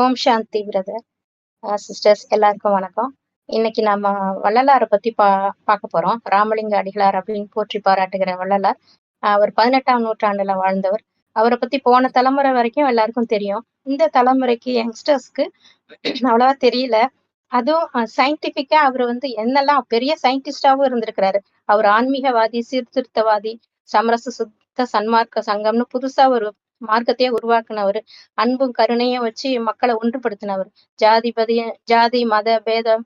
ஓம் சாந்தி brother. Sisters எல்லாருக்கும் வணக்கம். இன்னைக்கு நம்ம வள்ளலாரை பத்தி பா பார்க்க போறோம். ராமலிங்க அடிகளார் அப்படின்னு போற்றி பாராட்டுகிற வள்ளலார் அவர் பதினெட்டாம் நூற்றாண்டுல வாழ்ந்தவர். அவரை பத்தி போன தலைமுறை வரைக்கும் எல்லாருக்கும் தெரியும். இந்த தலைமுறைக்கு யங்ஸ்டர்ஸ்க்கு அவ்வளவா தெரியல. அதுவும் சயின்டிபிக்கா அவர் வந்து என்னெல்லாம் பெரிய சயின்டிஸ்டாவும் இருந்திருக்கிறாரு. அவர் ஆன்மீகவாதி சீர்திருத்தவாதி சமரச சுத்த சன்மார்க்க சங்கம்னு புதுசா ஒரு மார்க்கத்தையே உருவாக்குனவர். அன்பும் கருணையும் வச்சு மக்களை ஒன்றுபடுத்தினவர். ஜாதி பதிய ஜாதி மத பேதம்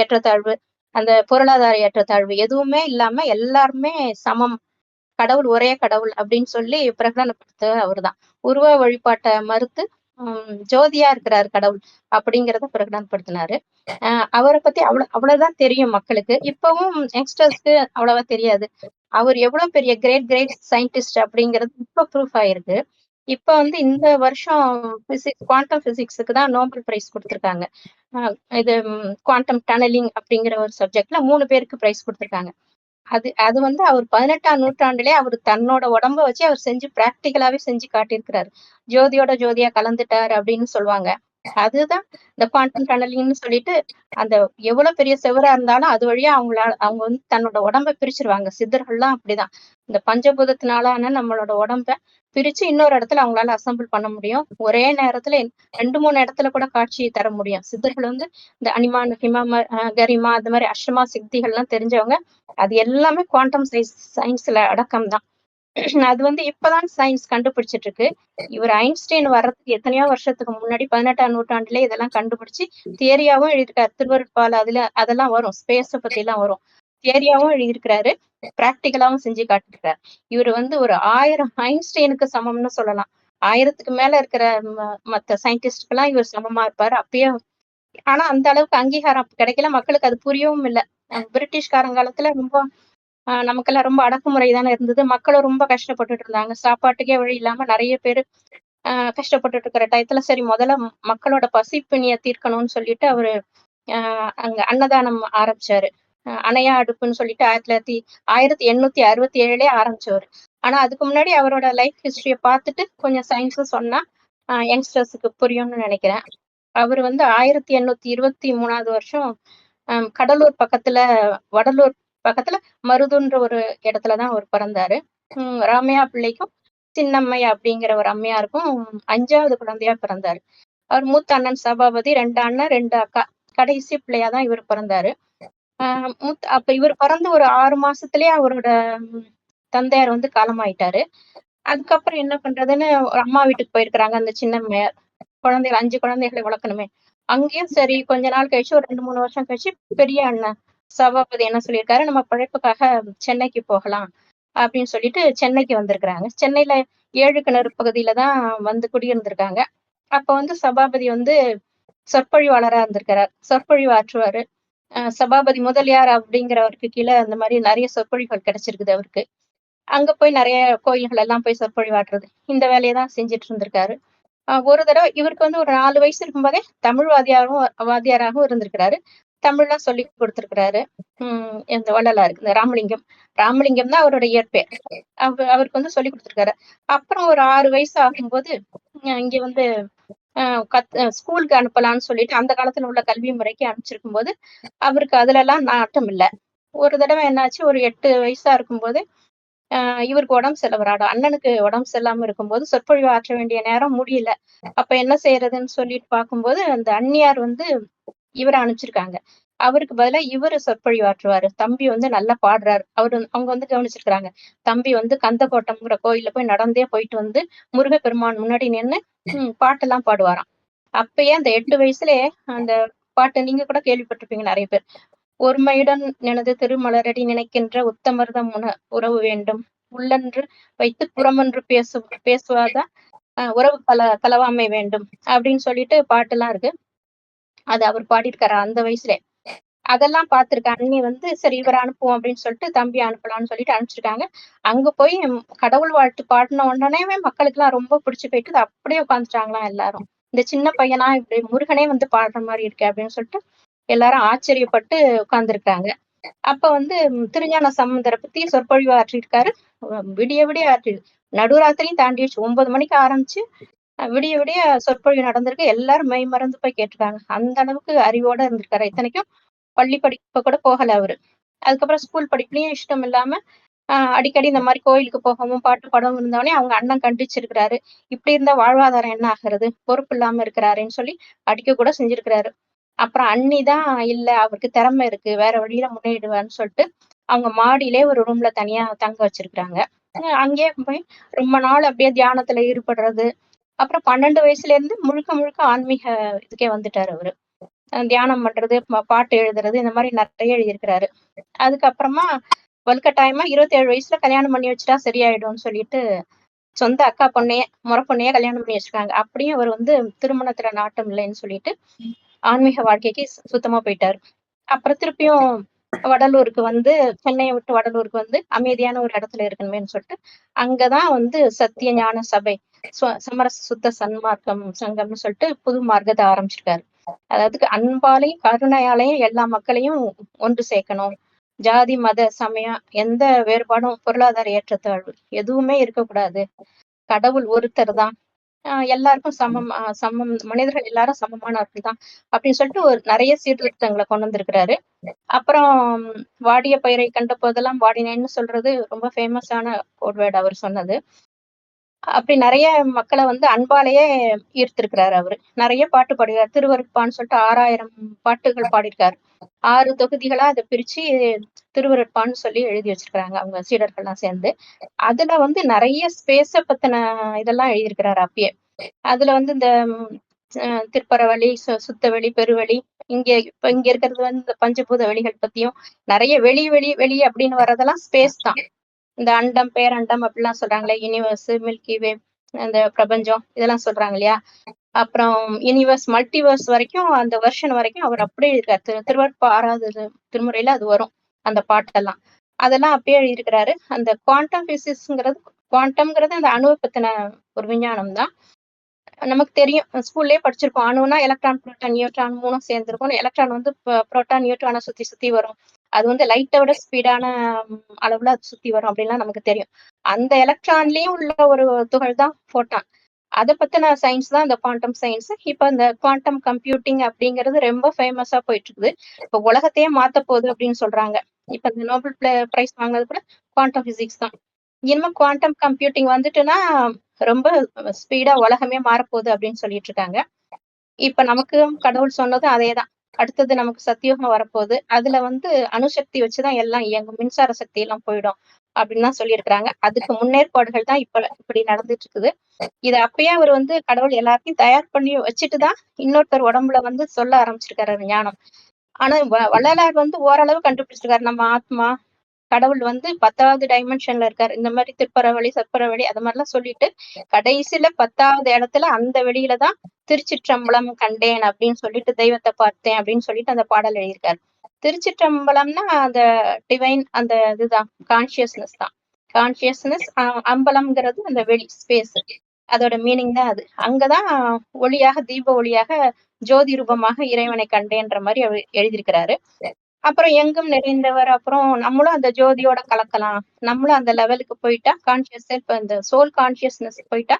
ஏற்றத்தாழ்வு அந்த பொருளாதார ஏற்றத்தாழ்வு எதுவுமே இல்லாம எல்லாருமே சமம். கடவுள் ஒரே கடவுள் அப்படின்னு சொல்லி பிரகடனப்படுத்த அவர் தான் உருவ வழிபாட்டை மறுத்து உம் ஜோதியா இருக்கிறார் கடவுள் அப்படிங்கிறத பிரகடனப்படுத்தினாரு. ஆஹ் அவரை பத்தி அவ்வளவு அவ்வளவுதான் தெரியும் மக்களுக்கு. இப்பவும் யங்ஸ்டர்ஸ்க்கு அவ்வளவா தெரியாது. அவர் எவ்வளவு பெரிய கிரேட் கிரேட் சயின்டிஸ்ட் அப்படிங்கிறது இப்ப ப்ரூஃப் ஆயிருக்கு. இப்ப வந்து இந்த வருஷம் பிசிக்ஸ் குவாண்டம் பிசிக்ஸுக்கு தான் நோபல் பிரைஸ் கொடுத்துருக்காங்க. இது குவாண்டம் டனலிங் அப்படிங்கிற ஒரு சப்ஜெக்ட்ல மூணு பேருக்கு பிரைஸ் கொடுத்துருக்காங்க. அது அது வந்து அவர் பதினெட்டாம் நூற்றாண்டுலே அவர் தன்னோட உடம்ப வச்சு அவர் செஞ்சு பிராக்டிக்கலாவே செஞ்சு காட்டியிருக்கிறாரு. ஜோதியோட ஜோதியா கலந்துட்டார் அப்படின்னு சொல்லுவாங்க. அதுதான் இந்த குவாண்டம் டனலிங்னு சொல்லிட்டு அந்த எவ்வளவு பெரிய செவரா இருந்தாலும் அது வழியா அவங்களால அவங்க வந்து தன்னோட உடம்ப பிரிச்சிருவாங்க. சித்தர்கள்லாம் அப்படிதான். இந்த பஞ்சபூதத்தினாலான நம்மளோட உடம்ப பிரிச்சு இன்னொரு இடத்துல அவங்களால அசம்பிள் பண்ண முடியும். ஒரே நேரத்துல ரெண்டு மூணு இடத்துல கூட காட்சி தர முடியும். சித்தர்கள் வந்து இந்த அனிமான் ஹிமாம கரிமா அந்த மாதிரி அஷ்டமா சித்திகள்லாம் தெரிஞ்சவங்க அது எல்லாமே குவாண்டம் சயின்ஸ் சயின்ஸ்ல அடக்கம் தான் அது வந்து இப்பதான் சயின்ஸ் கண்டுபிடிச்சிட்டு இருக்கு இவர் ஐன்ஸ்டைன் வர்றதுக்கு எத்தனையோ வருஷத்துக்கு முன்னாடி பதினெட்டாம் நூற்றாண்டுல இதெல்லாம் கண்டுபிடிச்சு தியரியாவும் எழுதியிருக்காரு. திருவருட்பால் அதுல அதெல்லாம் வரும். ஸ்பேஸ பத்தி எல்லாம் வரும். தியரியாவும் எழுதியிருக்கிறாரு. பிராக்டிக்கலாவும் செஞ்சு காட்டிருக்காரு இவர் வந்து ஒரு ஆயிரம் ஐன்ஸ்டைனுக்கு சமம்னு சொல்லலாம். ஆயிரத்துக்கு மேல இருக்கிற மத்த சயின்டிஸ்டுக்கு எல்லாம் இவர் சமமா இருப்பாரு. அப்பயே ஆனா அந்த அளவுக்கு அங்கீகாரம் கிடைக்கல. மக்களுக்கு அது புரியவும் இல்லை. பிரிட்டிஷ்காரங்காலத்துல ரொம்ப நமக்கெல்லாம் ரொம்ப அடக்குமுறை தானே இருந்தது. மக்களும் ரொம்ப கஷ்டப்பட்டுட்டு இருந்தாங்க. சாப்பாட்டுக்கே வழி இல்லாம நிறைய பேர் ஆஹ் கஷ்டப்பட்டுட்டு இருக்கிற டயத்துல சரி முதல்ல மக்களோட பசிப்பிணிய தீர்க்கணும்னு சொல்லிட்டு அவரு ஆஹ் அங்க அன்னதானம் ஆரம்பிச்சாரு. அணையா அடுப்புன்னு சொல்லிட்டு ஆயிரத்தி தொள்ளாயிரத்தி ஆயிரத்தி எண்ணூத்தி அறுபத்தி ஏழுலே ஆரம்பிச்சவர். ஆனா அதுக்கு முன்னாடி அவரோட லைஃப் ஹிஸ்டரிய பார்த்துட்டு கொஞ்சம் சயின்ஸ் சொன்னா யங்ஸ்டர்ஸுக்கு புரியும்னு நினைக்கிறேன். அவர் வந்து ஆயிரத்தி எண்ணூத்தி இருபத்தி மூணாவது வருஷம் கடலூர் பக்கத்துல வடலூர் பக்கத்துல மருதுன்ற ஒரு இடத்துலதான் அவர் பிறந்தாரு. உம் ராமையா பிள்ளைக்கும் சின்னம்மை அப்படிங்கிற ஒரு அம்மையாருக்கும் அஞ்சாவது குழந்தையா பிறந்தாரு. அவர் மூத்த அண்ணன் சபாபதி ரெண்டு அண்ணன் ரெண்டு அக்கா. கடைசி பிள்ளையா தான் இவர் பிறந்தாரு. ஆஹ் மூத்த அப்ப இவர் பிறந்து ஒரு ஆறு மாசத்துலயே அவரோட தந்தையார் வந்து காலமாயிட்டாரு. அதுக்கப்புறம் என்ன பண்றதுன்னு ஒரு அம்மா வீட்டுக்கு போயிருக்கிறாங்க அந்த சின்னம்மையார் குழந்தைகள் அஞ்சு குழந்தைகளை வளர்க்கணுமே. அங்கேயும் சரி கொஞ்ச நாள் கழிச்சு ஒரு ரெண்டு மூணு வருஷம் கழிச்சு பெரிய அண்ணன். சபாபதி என்ன சொல்லியிருக்காரு? நம்ம பிழைப்புக்காக சென்னைக்கு போகலாம் அப்படின்னு சொல்லிட்டு சென்னைக்கு வந்திருக்கிறாங்க. சென்னையில ஏழு கிணறு பகுதியில தான் வந்து குடியிருந்திருக்காங்க. அப்ப வந்து சபாபதி வந்து சொற்பொழிவாளரா இருந்திருக்கிறார். சொற்பொழிவு ஆற்றுவாரு சபாபதி முதலியார் அப்படிங்கிறவருக்கு கீழே அந்த மாதிரி நிறைய சொற்பொழிவுகள் கிடைச்சிருக்குது அவருக்கு. அங்க போய் நிறைய கோயில்கள் எல்லாம் போய் சொற்பொழிவாட்டுறது. இந்த வேலையை தான் செஞ்சுட்டு இருந்திருக்காரு. ஒரு தடவை இவருக்கு வந்து ஒரு நாலு வயசு இருக்கும்போதே தமிழ் வாதியாரும் வாத்தியாராகவும் இருந்திருக்கிறாரு. தமிழ்லாம் சொல்லி கொடுத்திருக்கிறாரு. உம் இந்த வள்ளலாருக்கு இந்த ராமலிங்கம். ராமலிங்கம் தான் அவரோட இயற்பெயர். அவர் அவருக்கு வந்து சொல்லி கொடுத்துருக்காரு. அப்புறம் ஒரு ஆறு வயசு ஆகும்போது இங்க வந்து கத் ஸ்கூலுக்கு அனுப்பலாம்னு சொல்லிட்டு அந்த காலத்துல உள்ள கல்வி முறைக்கு அனுப்பிச்சிருக்கும் போது அவருக்கு அதுல எல்லாம் நாட்டம் இல்லை. ஒரு தடவை என்னாச்சு ஒரு எட்டு வயசா இருக்கும்போது ஆஹ் இவருக்கு உடம்பு செல்லவராடும் அண்ணனுக்கு உடம்பு செல்லாம இருக்கும்போது சொற்பொழிவு ஆற்ற வேண்டிய நேரம் முடியல. அப்ப என்ன செய்யறதுன்னு சொல்லிட்டு பார்க்கும்போது அந்த அந்நியார் வந்து இவரை அனுப்பிச்சிருக்காங்க. அவருக்கு பதிலா இவரு சொற்பொழிவாற்றுவாரு. தம்பி வந்து நல்லா பாடுறாரு. அவரு அவங்க வந்து கவனிச்சிருக்கிறாங்க. தம்பி வந்து கந்தக்கோட்டம்ங்கிற கோயில்ல போய் நடந்தே போயிட்டு வந்து முருகப்பெருமான் முன்னாடி நின்று பாட்டெல்லாம் பாடுவாராம். அப்பயே அந்த எட்டு வயசுலயே அந்த பாட்டு நீங்க கூட கேள்விப்பட்டிருப்பீங்க நிறைய பேர். ஒருமையுடன் எனது திருமலரடி நினைக்கின்ற உத்தமர்தம் உண உறவு வேண்டும். உள்ளன்று வைத்து புறமன்று பேசு பேசுவாதான் உறவு கல கலவாமை வேண்டும். அப்படின்னு சொல்லிட்டு பாட்டெல்லாம் இருக்கு. அது அவர் பாடியிருக்காரு அந்த வயசுல. அதெல்லாம் பார்த்திருக்க. அண்ணி வந்து சரி இவர் அனுப்புவோம் அப்படின்னு சொல்லிட்டு தம்பி அனுப்பலாம்னு சொல்லிட்டு அனுப்பிச்சிருக்காங்க. அங்க போய் கடவுள் வாழ்த்து பாடின உடனே மக்களுக்கு எல்லாம் ரொம்ப பிடிச்சு போயிட்டு அப்படியே உட்காந்துட்டாங்களாம் எல்லாரும். இந்த சின்ன பையனா இப்படி முருகனே வந்து பாடுற மாதிரி இருக்கு அப்படின்னு சொல்லிட்டு எல்லாரும் ஆச்சரியப்பட்டு உட்கார்ந்துருக்காங்க. அப்ப வந்து திருஞான சம்பந்தரை பத்தி சொற்பொழிவு ஆற்றிருக்காரு விடிய விடிய ஆற்றி நடுராத்திரியும் தாண்டிடுச்சு. ஒன்பது மணிக்கு ஆரம்பிச்சு விடிய விடிய சொற்பொழிவு நடந்திருக்கு. எல்லாரும் மை மறந்து போய் கேட்டிருக்காங்க. அந்த அளவுக்கு அறிவோட இருந்திருக்காரு. இத்தனைக்கும் பள்ளி படிப்பு கூட போகல அவரு. அதுக்கப்புறம் ஸ்கூல் படிப்புலயும் இஷ்டம் இல்லாம ஆஹ் அடிக்கடி இந்த மாதிரி கோயிலுக்கு போகவும் பாட்டு பாடவும் இருந்தவனே அவங்க அண்ணன் கண்டிச்சிருக்கிறாரு. இப்படி இருந்தா வாழ்வாதாரம் என்ன ஆகுறது? பொறுப்பு இல்லாம இருக்கிறாருன்னு சொல்லி அடிக்க கூட செஞ்சிருக்கிறாரு. அப்புறம் அண்ணி தான் இல்ல அவருக்கு திறமை இருக்கு. வேற வழியில முன்னேடுவான்னு சொல்லிட்டு அவங்க மாடியிலே ஒரு ரூம்ல தனியா தங்க வச்சிருக்கிறாங்க. அங்கேயே போய் ரொம்ப நாள் அப்படியே தியானத்துல ஈடுபடுறது அப்புறம் பன்னெண்டு வயசுல இருந்து முழுக்க முழுக்க ஆன்மீக இதுக்கே வந்துட்டாரு அவரு. தியானம் பண்றது பாட்டு எழுதுறது இந்த மாதிரி நிறைய எழுதியிருக்கிறாரு. அதுக்கப்புறமா வலுக்கட்டாயமா இருபத்தி ஏழு வயசுல கல்யாணம் பண்ணி வச்சுட்டா சரியாயிடும்னு சொல்லிட்டு சொந்த அக்கா பொண்ணைய முறை பொண்ணைய கல்யாணம் பண்ணி வச்சிருக்காங்க அப்படியும் அவர் வந்து திருமணத்துல நாட்டம் இல்லைன்னு சொல்லிட்டு ஆன்மீக வாழ்க்கைக்கு சுத்தமா போயிட்டாரு. அப்புறம் திருப்பியும் வடலூருக்கு வந்து சென்னையை விட்டு வடலூருக்கு வந்து அமைதியான ஒரு இடத்துல இருக்கணுமேன்னு சொல்லிட்டு அங்கதான் வந்து சத்திய ஞான சபை சமரச சுத்த சன்மார்க்கம் சங்கம்னு சொல்லிட்டு புது மார்க்கத்தை ஆரம்பிச்சிருக்காரு. அதாவது அன்பாலையும் கருணையாலையும் எல்லா மக்களையும் ஒன்று சேர்க்கணும். ஜாதி மத சமயம் எந்த வேறுபாடும் பொருளாதார ஏற்றத்தாழ்வு எதுவுமே இருக்கக்கூடாது. கடவுள் ஒருத்தர் தான். எல்லாருக்கும் சமம். சமம். மனிதர்கள் எல்லாரும் சமமானவர்கள் தான் அப்படின்னு சொல்லிட்டு ஒரு நிறைய சீர்திருத்தங்களை கொண்டு வந்திருக்கிறாரு. அப்புறம் வாடிய பயிரை கண்ட போதெல்லாம் வாடினேன்னு சொல்றது ரொம்ப ஃபேமஸான கோட்வேர்டு அவர் சொன்னது. அப்படி நிறைய மக்களை வந்து அன்பாலேயே ஈர்த்திருக்கிறாரு அவரு. நிறைய பாட்டு பாடுகிறார் திருவருட்பான்னு சொல்லிட்டு ஆறாயிரம் பாட்டுகள் பாடியிருக்காரு. ஆறு தொகுதிகளா அதை பிரிச்சு திருவருட்பான்னு சொல்லி எழுதி வச்சிருக்கிறாங்க அவங்க சீடர்கள்லாம் சேர்ந்து. அதுல வந்து நிறைய ஸ்பேஸ பத்தின இதெல்லாம் எழுதியிருக்கிறாரு அப்பயே அதுல வந்து இந்த ம், திருப்பரவழி சு- சுத்தவெளி பெருவெளி இங்க இப்ப இங்க இருக்கிறது வந்து இந்த பஞ்சபூத வெளிகள் பத்தியும் நிறைய வெளி வெளி வெளி அப்படின்னு வர்றதெல்லாம் ஸ்பேஸ் தான். இந்த அண்டம் பேரண்டம் அப்படிலாம் சொல்றாங்களே யூனிவர்ஸ் மில்கி வே அந்த பிரபஞ்சம் இதெல்லாம் சொல்றாங்க இல்லையா அப்புறம் யூனிவர்ஸ் மல்டிவர்ஸ் வரைக்கும் அந்த வெர்ஷன் வரைக்கும் அவர் அப்படியே இருக்கார். திரு திருவற்ப ஆறாவது திருமுறையில அது வரும் அந்த பாட்டெல்லாம். அதெல்லாம் அப்படியே எழுதியிருக்கிறாரு. அந்த குவாண்டம் பிசிக்ஸ்ங்கிறது குவாண்டம்ங்கிறது அந்த அணுவை பத்தின ஒரு விஞ்ஞானம் தான் நமக்கு தெரியும் ஸ்கூல்லயே படிச்சிருக்கோம் அணுனா எலக்ட்ரான் புரோட்டான் நியூட்ரான் மூணும் சேர்ந்துருக்கும். எலக்ட்ரான் வந்து புரோட்டான் நியூட்ரானை சுத்தி சுத்தி வரும். அது வந்து லைட்டை விட ஸ்பீடான அளவுல அது சுத்தி வரும் அப்படின்லாம் நமக்கு தெரியும். அந்த எலக்ட்ரான்லயும் உள்ள ஒரு துகள் தான் போட்டான் அதை பத்தின சயின்ஸ் தான் இந்த குவாண்டம் சயின்ஸ் இப்ப இந்த குவாண்டம் கம்ப்யூட்டிங் அப்படிங்கிறது ரொம்ப ஃபேமஸா போயிட்டு இருக்குது இப்ப உலகத்தையே மாத்த போகுது அப்படின்னு சொல்றாங்க. இப்ப இந்த நோபல் பிரைஸ் வாங்கினது கூட குவாண்டம் பிசிக்ஸ் தான். இனிமே குவாண்டம் கம்ப்யூட்டிங் வந்துட்டுன்னா ரொம்ப ஸ்பீடா உலகமே மாறப்போகுது அப்படின்னு சொல்லிட்டு இருக்காங்க இப்ப நமக்கு கடவுள் சொன்னதும் அதே தான் அடுத்தது நமக்கு சத்தியோகம் வரப்போகுது. அதுல வந்து அணுசக்தி வச்சுதான் எல்லாம் இயங்கும். மின்சார சக்தி எல்லாம் போயிடும் அப்படின்னு தான் சொல்லியிருக்கிறாங்க. அதுக்கு முன்னேற்பாடுகள் தான் இப்ப இப்படி நடந்துட்டு இருக்குது இது அப்பயே அவர் வந்து கடவுள் எல்லாத்தையும் தயார் பண்ணி வச்சுட்டு தான் இன்னொருத்தர் உடம்புல வந்து சொல்ல ஆரம்பிச்சிருக்காரு ஞானம். ஆனா வ- வள்ளலார் வந்து ஓரளவு கண்டுபிடிச்சிருக்காரு. நம்ம ஆத்மா கடவுள் வந்து பத்தாவது டைமென்ஷன்ல இருக்காரு. இந்த மாதிரி திருப்பரவழி சற்பரவழி அது மாதிரிலாம் சொல்லிட்டு கடைசியில பத்தாவது இடத்துல அந்த வெளியில தான் திருச்சிற்றம்பலம் கண்டேன் அப்படின்னு சொல்லிட்டு தெய்வத்தை பார்த்தேன் அப்படின்னு சொல்லிட்டு அந்த பாடல் எழுதியிருக்காரு. திருச்சிற்றம்பலம்னா அந்த டிவைன் அந்த இதுதான் கான்சியஸ்னஸ் தான். கான்சியஸ்னஸ் அம்பலம்ங்கிறது அந்த வெளி ஸ்பேஸ் அதோட மீனிங் தான் அது. அங்கதான் ஒளியாக தீப ஒளியாக ஜோதி ரூபமாக இறைவனை கண்டேன்ற மாதிரி அவர் எழுதியிருக்கிறாரு. அப்புறம் எங்கும் நிறைந்தவர் அப்புறம் நம்மளும் அந்த ஜோதியோட கலக்கலாம். நம்மளும் அந்த லெவலுக்கு போயிட்டா கான்சியஸ் இப்ப இந்த சோல் கான்சியஸ்னஸ் போயிட்டா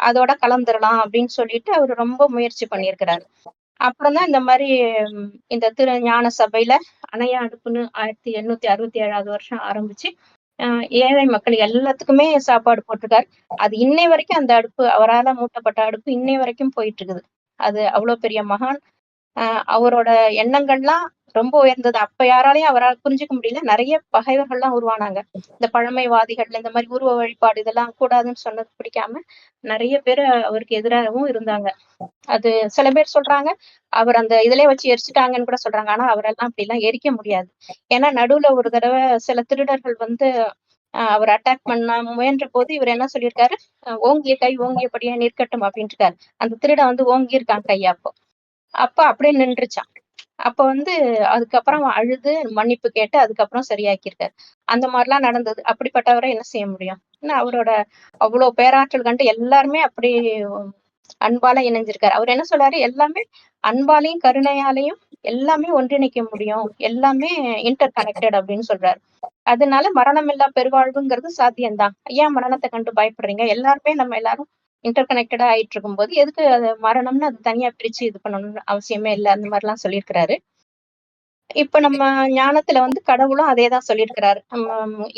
அதோட கலந்துடலாம் அப்படின்னு சொல்லிட்டு அவர் ரொம்ப முயற்சி பண்ணியிருக்கிறாரு. அப்புறம் தான் இந்த மாதிரி இந்த திரு ஞான சபையில அணையா அடுப்புன்னு ஆயிரத்தி எண்ணூத்தி அறுபத்தி ஏழாவது வருஷம் ஆரம்பிச்சு ஆஹ் ஏழை மக்கள் எல்லாத்துக்குமே சாப்பாடு போட்டிருக்காரு. அது இன்னை வரைக்கும் அந்த அடுப்பு அவரால மூட்டப்பட்ட அடுப்பு இன்னை வரைக்கும் போயிட்டு இருக்குது. அது அவ்வளவு பெரிய மகான். அவரோட எண்ணங்கள்லாம் ரொம்ப உயர்ந்தது. அப்ப யாராலையும் அவரால் புரிஞ்சுக்க முடியல. நிறைய பகைவர்கள்லாம் உருவானாங்க. இந்த பழமைவாதிகள் இந்த மாதிரி உருவ வழிபாடு இதெல்லாம் கூடாதுன்னு சொன்னது பிடிக்காம நிறைய பேர் அவருக்கு எதிராகவும் இருந்தாங்க. அது சில பேர் சொல்றாங்க அவர் அந்த இதுலயே வச்சு எரிச்சிட்டாங்கன்னு கூட சொல்றாங்க. ஆனா அவரெல்லாம் அப்படி எல்லாம் எரிக்க முடியாது. ஏன்னா நடுவுல ஒரு தடவை சில திருடர்கள் வந்து அவர் அட்டாக் பண்ண முயன்ற போது இவர் என்ன சொல்லியிருக்காரு? அஹ் ஓங்கிய கை ஓங்கியபடியே நிற்கட்டும் அப்படின்ட்டு இருக்காரு. அந்த திருடன் வந்து ஓங்கி இருக்கான் அப்போ. அப்ப அப்படியே நின்றுச்சான். அப்ப வந்து அதுக்கப்புறம் அழுது மன்னிப்பு கேட்டு அதுக்கப்புறம் சரியாக்கியிருக்காரு. அந்த மாதிரிலாம் நடந்தது. அப்படிப்பட்டவரை என்ன செய்ய முடியும்? ஏன்னா அவரோட அவ்வளவு பேராற்றல் கண்டு எல்லாருமே அப்படி அன்பால இணைஞ்சிருக்காரு. அவர் என்ன சொல்றாரு? எல்லாமே அன்பாலையும் கருணையாலையும் எல்லாமே ஒன்றிணைக்க முடியும். எல்லாமே இன்டர் கனெக்டட் அப்படின்னு சொல்றாரு. அதனால மரணம் இல்லா பெருவாழ்வுங்கிறது சாத்தியம்தான். ஏன் மரணத்தை கண்டு பயப்படுறீங்க? எல்லாருமே நம்ம எல்லாரும் இன்டர் கனெக்டடா ஆயிட்டு இருக்கும்போது எதுக்கு அது மரணம்னு அது தனியா பிரிச்சு இது பண்ணணும்னு அவசியமே இல்லை அந்த மாதிரிலாம் சொல்லியிருக்கிறாரு. இப்ப நம்ம ஞானத்துல வந்து கடவுளும் அதே தான் சொல்லியிருக்கிறாரு. நம்ம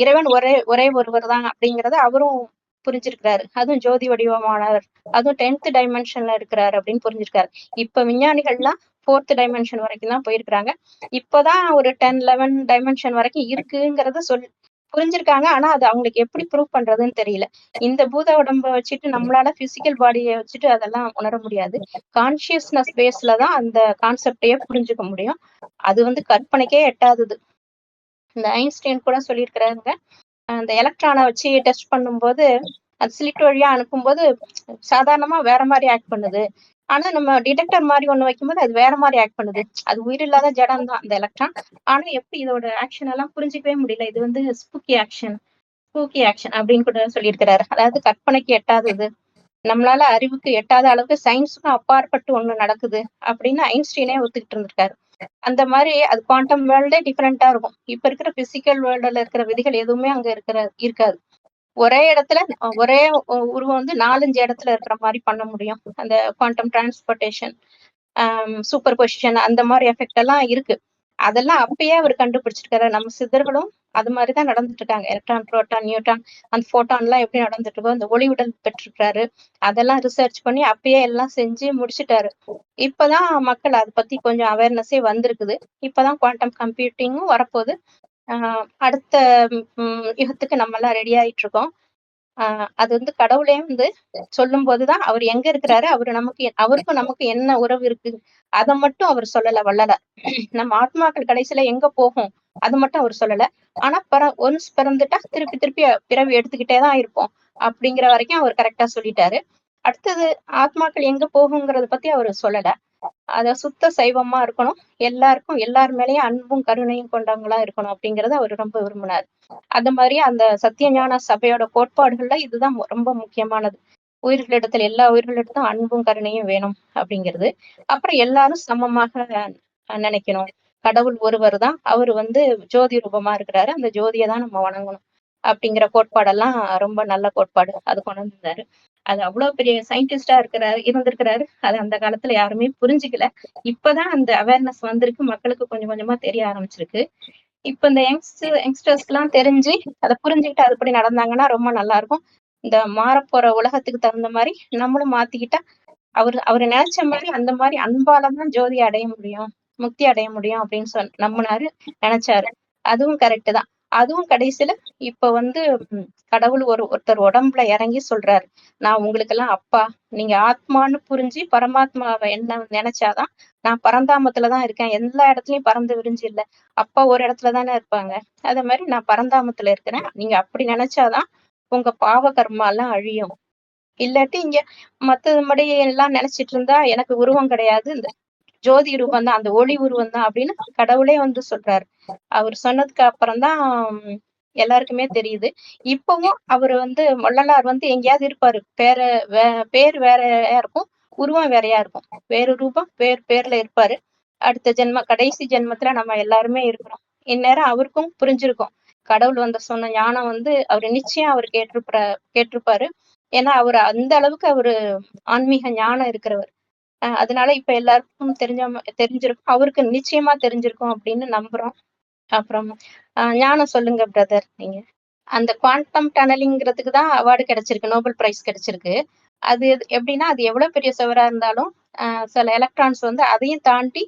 இறைவன் ஒரே ஒரே ஒருவர் தான் அப்படிங்கறத அவரும் புரிஞ்சிருக்கிறாரு. அதுவும் ஜோதி வடிவமானவர் அதுவும் டென்த் டைமென்ஷன்ல இருக்கிறாரு அப்படின்னு புரிஞ்சிருக்காரு. இப்ப விஞ்ஞானிகள்லாம் ஃபோர்த் டைமென்ஷன் வரைக்கும் தான் போயிருக்கிறாங்க. இப்பதான் ஒரு டென் லெவன் டைமென்ஷன் வரைக்கும் இருக்குங்கிறத சொல் புரிஞ்சிருக்காங்க. ஆனா அது அவங்களுக்கு எப்படி ப்ரூவ் பண்றதுன்னு தெரியல. இந்த பூத உடம்ப வச்சுட்டு நம்மளால பிசிக்கல் பாடியை வச்சுட்டு அதெல்லாம் உணர முடியாது. கான்சியஸ்னஸ் பேஸ்ல தான் அந்த கான்செப்டையே புரிஞ்சுக்க முடியும். அது வந்து கற்பனைக்கே எட்டாதது. இந்த ஐன்ஸ்டைன் கூட சொல்லியிருக்கிறாங்க அந்த எலக்ட்ரானை வச்சு டெஸ்ட் பண்ணும்போது அது ஸ்லிட் வழியா அனுப்பும்போது சாதாரணமா வேற மாதிரி ஆக்ட் பண்ணுது. ஆனா நம்ம டிடெக்டர் மாதிரி ஒண்ணு வைக்கும்போது அது வேற மாதிரி ஆக்ட் பண்ணுது. அது உயிரில்லாத ஜடம் தான் அந்த எலக்ட்ரான் ஆனா எப்படி இதோட ஆக்ஷன் எல்லாம் புரிஞ்சிக்கவே முடியல. இது வந்து ஸ்பூக்கி ஆக்ஷன் ஸ்பூக்கி ஆக்ஷன் அப்படின்னு கூட சொல்லியிருக்கிறாரு. அதாவது கற்பனைக்கு எட்டாதது. நம்மளால அறிவுக்கு எட்டாத அளவுக்கு சயின்ஸுக்கும் அப்பாற்பட்டு ஒண்ணு நடக்குது அப்படின்னு ஐன்ஸ்டீனே ஒத்துக்கிட்டு இருந்திருக்காரு. அந்த மாதிரி அது குவாண்டம் வேர்ல்டே டிஃப்ரெண்டா இருக்கும். இப்ப இருக்கிற பிசிக்கல் வேர்ல்டுல இருக்கிற விதிகள் எதுவுமே அங்க இருக்கிற இருக்காது. ஒரே இடத்துல ஒரே உருவம் வந்து நாலஞ்சு இடத்துல இருக்கிற மாதிரி பண்ண முடியும். அந்த குவாண்டம் டிரான்ஸ்போர்டேஷன் சூப்பர் பொசிஷன் அந்த மாதிரி எஃபெக்ட் எல்லாம் இருக்கு. அதெல்லாம் அப்பயே அவர் கண்டுபிடிச்சிருக்காரு. நம்ம சித்தர்களும் அது மாதிரிதான் நடந்துட்டு இருக்காங்க எலக்ட்ரான் புரோட்டான் நியூட்டான் அந்த போட்டான் எல்லாம் எப்படி நடந்துட்டு இருக்கோ அந்த ஒளி உடல் பெற்றிருக்காரு அதெல்லாம் ரிசர்ச் பண்ணி அப்பயே எல்லாம் செஞ்சு முடிச்சிட்டாரு. இப்பதான் மக்கள் அதை பத்தி கொஞ்சம் அவேர்னஸே வந்திருக்குது. இப்பதான் குவாண்டம் கம்ப்யூட்டிங்கும் வரப்போகுது. அடுத்த யுகத்துக்கு நம்ம எல்லாம் ரெடி ஆயிட்டு இருக்கோம் ஆஹ் அது வந்து கடவுளே வந்து சொல்லும் போதுதான் அவர் எங்க இருக்கிறாரு அவரு நமக்கு அவருக்கும் நமக்கு என்ன உறவு இருக்கு அதை மட்டும் அவர் சொல்லல வல்லல. நம்ம ஆத்மாக்கள் கடைசியில எங்க போகும் அது மட்டும் அவர் சொல்லல. ஆனா பிற ஒன்ஸ் பிறந்துட்டா திருப்பி திருப்பி பிறவி எடுத்துக்கிட்டே தான் இருப்போம் அப்படிங்கிற வரைக்கும் அவர் கரெக்டா சொல்லிட்டாரு. அடுத்தது ஆத்மாக்கள் எங்க போகுங்கிறத பத்தி அவர் சொல்லல. அத சுத்த சைவமா இருக்கணும். எல்லாருக்கும் எல்லார் மேலயும் அன்பும் கருணையும் கொண்டவங்களா இருக்கணும் அப்படிங்கறத அவர் ரொம்ப விரும்பினார். அந்த மாதிரி அந்த சத்தியஞான சபையோட கோட்பாடுகள்ல இதுதான் ரொம்ப முக்கியமானது. உயிர்களிடத்துல எல்லா உயிர்களிடத்தும் அன்பும் கருணையும் வேணும் அப்படிங்கிறது. அப்புறம் எல்லாரும் சமமாக நினைக்கணும். கடவுள் ஒருவர் தான் அவர் வந்து ஜோதி ரூபமா இருக்கிறாரு. அந்த ஜோதியை தான் நம்ம வணங்கணும். அப்படிங்கிற கோட்பாடெல்லாம் ரொம்ப நல்ல கோட்பாடு. அது கொண்டு வந்திருந்தாரு. அது அவ்வளவு பெரிய சயின்டிஸ்டா இருக்கிறாரு இருந்திருக்கிறாரு. அது அந்த காலத்துல யாருமே புரிஞ்சுக்கல. இப்பதான் அந்த அவேர்னஸ் வந்திருக்கு. மக்களுக்கு கொஞ்சம் கொஞ்சமா தெரிய ஆரம்பிச்சிருக்கு. இப்ப இந்த யங்ஸ்டர் யங்ஸ்டர்ஸ்க்கு எல்லாம் தெரிஞ்சு அதை புரிஞ்சுக்கிட்டு அதுபடி நடந்தாங்கன்னா ரொம்ப நல்லா இருக்கும் இந்த மாறப்போற உலகத்துக்கு தகுந்த மாதிரி நம்மளும் மாத்திக்கிட்டா அவர் அவர் நினைச்ச மாதிரி அந்த மாதிரி அன்பாலதான் ஜோதி அடைய முடியும் முக்தி அடைய முடியும் அப்படின்னு சொன்ன நம்பினாரு நினைச்சாரு. அதுவும் கரெக்ட் தான். அதுவும் கடைசியில இப்ப வந்து கடவுள் ஒரு ஒருத்தர் உடம்புல இறங்கி சொல்றாரு. நான் உங்களுக்கு எல்லாம் அப்பா. நீங்க ஆத்மான்னு புரிஞ்சு பரமாத்மாவை என்ன நினைச்சாதான் நான் பரந்தாமத்துலதான் இருக்கேன். எல்லா இடத்துலயும் பறந்து விரிஞ்சு இல்ல. அப்பா ஒரு இடத்துல தானே இருப்பாங்க. அதே மாதிரி நான் பரந்தாமத்துல இருக்கிறேன். நீங்க அப்படி நினைச்சாதான் உங்க பாவ கர்மா எல்லாம் அழியும். இல்லாட்டி இங்க மத்தபடி எல்லாம் நினைச்சிட்டு இருந்தா எனக்கு உருவம் கிடையாது. இந்த ஜோதி ரூபம் தான் அந்த ஒளி உருவம் தான் அப்படின்னு கடவுளே வந்து சொல்றாரு. அவர் சொன்னதுக்கு அப்புறம் தான் எல்லாருக்குமே தெரியுது. இப்பவும் அவர் வந்து மொள்ளலார் வந்து எங்கேயாவது இருப்பாரு. பேர வே பேர் வேறையா இருக்கும் உருவம் வேறையா இருக்கும். வேறு ரூபம் பேர் பேர்ல இருப்பாரு. அடுத்த ஜென்ம கடைசி ஜென்மத்துல நம்ம எல்லாருமே இருக்கிறோம். இந்நேரம் அவருக்கும் புரிஞ்சிருக்கும். கடவுள் வந்து சொன்ன ஞானம் வந்து அவர் நிச்சயம் அவர் கேட்டிருப்ப கேட்டிருப்பாரு. ஏன்னா அவர் அந்த அளவுக்கு அவரு ஆன்மீக ஞானம் இருக்கிறவர். அதனால இப்ப எல்லாருக்கும் தெரிஞ்ச தெரிஞ்சிருக்கும் அவருக்கு நிச்சயமா தெரிஞ்சிருக்கும் அப்படின்னு நம்புறோம். அப்புறம் ஞானம் சொல்லுங்க பிரதர் நீங்க. அந்த குவாண்டம் டனலிங்கிறதுக்கு தான் அவார்டு கிடைச்சிருக்கு நோபல் பிரைஸ் கிடைச்சிருக்கு. அது எப்படின்னா அது எவ்வளவு பெரிய சுவரா இருந்தாலும் சில எலக்ட்ரான்ஸ் வந்து அதையும் தாண்டி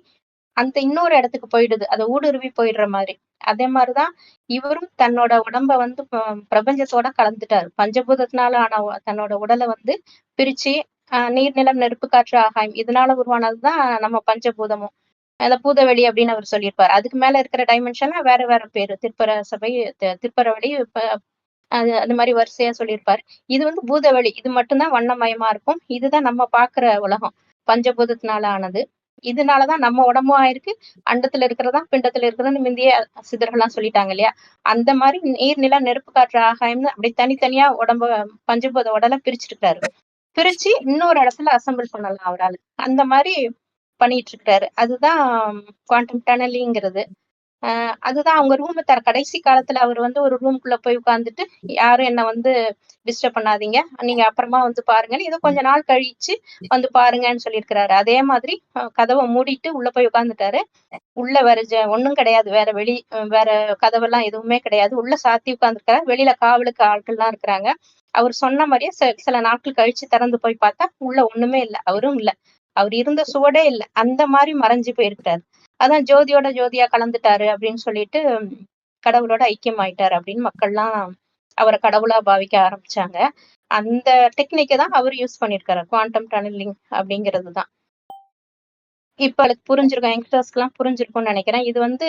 அந்த இன்னொரு இடத்துக்கு போயிடுது. அதை ஊடுருவி போயிடுற மாதிரி. அதே மாதிரிதான் இவரும் தன்னோட உடம்ப வந்து பிரபஞ்சத்தோட கலந்துட்டாரு. பஞ்சபூதத்தினால ஆன தன்னோட உடலை வந்து பிரிச்சு நீர் நிலம் நெருப்பு காற்று ஆகாயம் இதனால உருவானதுதான் நம்ம பஞ்சபூதமும். அந்த பூதவெளி அப்படின்னு அவர் சொல்லியிருப்பாரு. அதுக்கு மேல இருக்கிற டைமென்ஷனா வேற வேற பேரு. திருப்பர சபை திருப்பரவெளி அது அந்த மாதிரி வரிசையா சொல்லியிருப்பாரு. இது வந்து பூதவெளி. இது மட்டும்தான் வண்ணமயமா இருக்கும். இதுதான் நம்ம பாக்குற உலகம். பஞ்சபூதத்தினால ஆனது. இதனாலதான் நம்ம உடம்பும் ஆயிருக்கு. அண்டத்துல இருக்கிறதா பிண்டத்துல இருக்கிறதுன்னு முந்தைய சிதறெல்லாம் சொல்லிட்டாங்க இல்லையா? அந்த மாதிரி நீர் நிலம் நெருப்பு காற்று ஆகாயம்னு அப்படி தனித்தனியா உடம்ப பஞ்சபூத உடலை பிரிச்சிருக்காரு பிரிச்சு இன்னொரு இடத்துல அசம்பிள் பண்ணலாம் அவரால். அந்த மாதிரி பண்ணிட்டு இருக்காரு அதுதான் குவாண்டம் டனலிங்கிறது அதுதான் அவங்க ரூம் தர கடைசி காலத்துல அவர் வந்து ஒரு ரூம்குள்ள போய் உட்கார்ந்துட்டு யாரும் என்ன வந்து டிஸ்டர்ப் பண்ணாதீங்க. நீங்க அப்புறமா வந்து பாருங்கன்னு ஏதோ கொஞ்ச நாள் கழிச்சு வந்து பாருங்கன்னு சொல்லியிருக்கிறாரு. அதே மாதிரி கதவை மூடிட்டு உள்ள போய் உட்கார்ந்துட்டாரு. உள்ள வேற ஜ- ஒண்ணும் கிடையாது. வேற வெளி வேற கதவெல்லாம் எதுவுமே கிடையாது. உள்ள சாத்தி உட்கார்ந்துருக்காரு. வெளியில காவலுக்கு ஆட்கள்லாம் இருக்கிறாங்க. அவர் சொன்ன மாதிரியே சில நாட்கள் கழிச்சு திறந்து போய் பார்த்தா உள்ள ஒண்ணுமே இல்ல. அவரும் இல்ல. அவர் இருந்த சுவடே இல்ல. அந்த மாதிரி மறைஞ்சு போயிருக்கிறாரு. அதான் ஜோதியோட ஜோதியா கலந்துட்டாரு அப்படின்னு சொல்லிட்டு கடவுளோட ஐக்கியம் ஆயிட்டாரு அப்படின்னு மக்கள்லாம் அவரை கடவுளா பாவிக்க ஆரம்பிச்சாங்க. அந்த டெக்னிக்கை தான் அவர் யூஸ் பண்ணிருக்காரு குவாண்டம் டனலிங் அப்படிங்கிறது தான் இப்ப அதுக்கு புரிஞ்சிருக்கும் யங்ஸ்டர்ஸ்க்கு எல்லாம் புரிஞ்சிருக்கும்னு நினைக்கிறேன். இது வந்து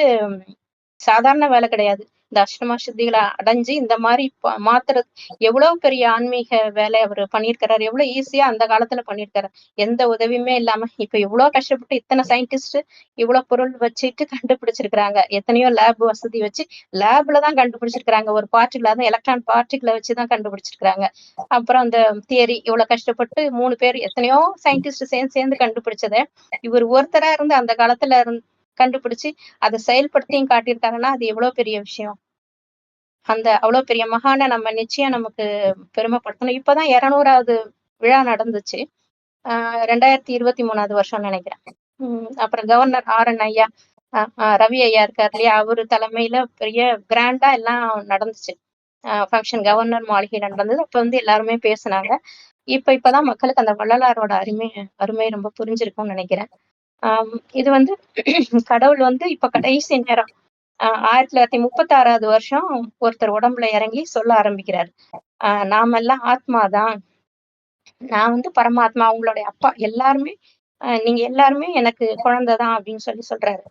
சாதாரண வேலை கிடையாது. இந்த அஷ்டமா சித்திகளை அடைஞ்சு இந்த மாதிரி மாத்துறது எவ்வளவு பெரிய ஆன்மீக வேலை அவர் பண்ணியிருக்கிறாரு எவ்வளவு ஈஸியா அந்த காலத்துல பண்ணியிருக்காரு. எந்த உதவியுமே இல்லாம இப்ப இவ்வளவு கஷ்டப்பட்டு இத்தனை சயின்டிஸ்ட் இவ்வளவு பொருள் வச்சுட்டு கண்டுபிடிச்சிருக்கிறாங்க. எத்தனையோ லேப் வசதி வச்சு லேப்ல தான் கண்டுபிடிச்சிருக்கிறாங்க. ஒரு பார்ட்டிகிள் அதான் எலக்ட்ரான் பார்ட்டிகிளை வச்சுதான் கண்டுபிடிச்சிருக்கிறாங்க. அப்புறம் அந்த தியரி இவ்வளவு கஷ்டப்பட்டு மூணு பேர் எத்தனையோ சயின்டிஸ்ட் சேர்ந்து சேர்ந்து கண்டுபிடிச்சதை இவர் ஒருத்தரா இருந்து அந்த காலத்துல இருந்து கண்டுபிடிச்சு அதை செயல்படுத்தியும் காட்டியிருக்காங்கன்னா அது எவ்வளவு பெரிய விஷயம்? அந்த அவ்வளவு பெரிய மகானை நம்ம நிச்சயம் நமக்கு பெருமைப்படுத்தணும். இப்பதான் இருநூறாவது விழா நடந்துச்சு. ஆஹ் ரெண்டாயிரத்தி இருபத்தி மூணாவது வருஷம் நினைக்கிறேன். உம் அப்புறம் கவர்னர் ஆர் என் ஐயா ஆஹ் ரவி ஐயா இருக்கார் இல்லையா? அவரு தலைமையில பெரிய கிராண்டா எல்லாம் நடந்துச்சு. ஃபங்க்ஷன் கவர்னர் மாளிகையில நடந்தது. அப்ப வந்து எல்லாருமே பேசுனாங்க. இப்ப இப்பதான் மக்களுக்கு அந்த வள்ளலாரோட அருமை அருமை ரொம்ப புரிஞ்சிருக்கும்னு நினைக்கிறேன். ஆஹ் இது வந்து கடவுள் வந்து இப்ப கடைசி நேரம். ஆஹ் ஆயிரத்தி தொள்ளாயிரத்தி முப்பத்தி ஆறாவது வருஷம் ஒருத்தர் உடம்புல இறங்கி சொல்ல ஆரம்பிக்கிறார். ஆஹ் நாமெல்லாம் ஆத்மாதான். நான் வந்து பரமாத்மா உங்களுடைய அப்பா எல்லாருமே ஆஹ் நீங்க எல்லாருமே எனக்கு குழந்தைதான் அப்படின்னு சொல்லி சொல்றாரு.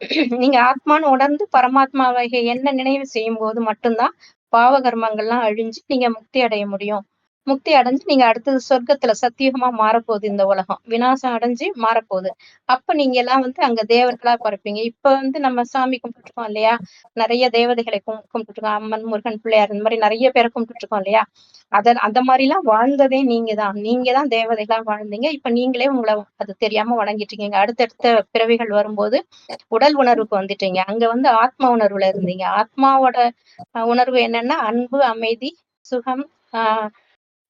நீங்க ஆத்மான்னு உணர்ந்து பரமாத்மாவை என்ன நினைவு செய்யும் போது மட்டும்தான் பாவகர்மங்கள்லாம் அழிஞ்சு நீங்க முக்தி அடைய முடியும். முக்தி அடைஞ்சு நீங்க அடுத்தது சொர்க்கத்துல சத்தியுகமா மாறப்போகுது இந்த உலகம். விநாசம் அடைஞ்சு மாறப்போகுது. அப்ப நீங்க எல்லாம் வந்து அங்க தேவர்களா பிறப்பீங்க. இப்ப வந்து நம்ம சாமி கும்பிட்டுருக்கோம் இல்லையா? நிறைய தேவதைகளை கும் கும்பிட்டுருக்கோம். அம்மன் முருகன் பிள்ளையார் இந்த மாதிரி நிறைய பேரை கும்பிட்டுருக்கோம் இல்லையா? அத அந்த மாதிரி எல்லாம் வாழ்ந்ததே நீங்க தான். நீங்க தான் தேவதைகளா வாழ்ந்தீங்க. இப்ப நீங்களே உங்களை அது தெரியாம வணங்கிட்டு இருக்கீங்க அடுத்தடுத்த பிறவிகள் வரும்போது உடல் உணர்வுக்கு வந்துட்டீங்க. அங்க வந்து ஆத்ம உணர்வுல இருந்தீங்க. ஆத்மாவோட உணர்வு என்னன்னா அன்பு அமைதி சுகம் ஆஹ்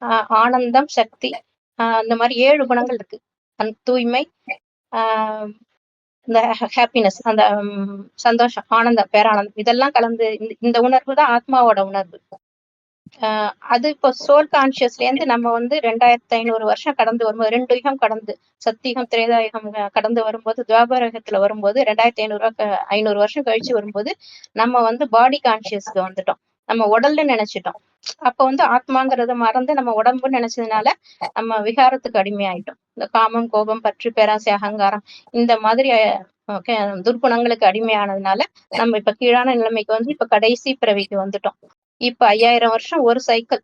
ஆஹ் ஆனந்தம் சக்தி. ஆஹ் அந்த மாதிரி ஏழு குணங்கள் இருக்கு. அந்த தூய்மை ஆஹ் இந்த ஹாப்பினஸ் அந்த சந்தோஷம் ஆனந்தம் பேரானந்தம் இதெல்லாம் கலந்து இந்த இந்த உணர்வு தான் ஆத்மாவோட உணர்வு. ஆஹ் அது இப்போ சோல் கான்சியஸ்ல இருந்து நம்ம வந்து ரெண்டாயிரத்தி ஐநூறு வருஷம் கடந்து வரும்போது ரெண்டு யுகம் கடந்து சத்தியுகம் திரேதாயுகம் கடந்து வரும்போது துவாபரகத்துல வரும்போது ரெண்டாயிரத்தி ஐநூறு ஐநூறு வருஷம் கழிச்சு வரும்போது நம்ம வந்து பாடி கான்சியஸ்க்கு வந்துட்டோம். நம்ம உடல்ல நினைச்சிட்டோம். அப்ப வந்து ஆத்மாங்கிறத மறந்து நம்ம உடம்புன்னு நினைச்சதுனால நம்ம விகாரத்துக்கு அடிமையாயிட்டோம். இந்த காமம் கோபம் பற்று பேராசை அகங்காரம் இந்த மாதிரி துர்குணங்களுக்கு அடிமையானதுனால நம்ம இப்ப கீழான நிலைமைக்கு வந்து இப்ப கடைசி பிறவிக்கு வந்துட்டோம். இப்ப ஐயாயிரம் வருஷம் ஒரு சைக்கிள்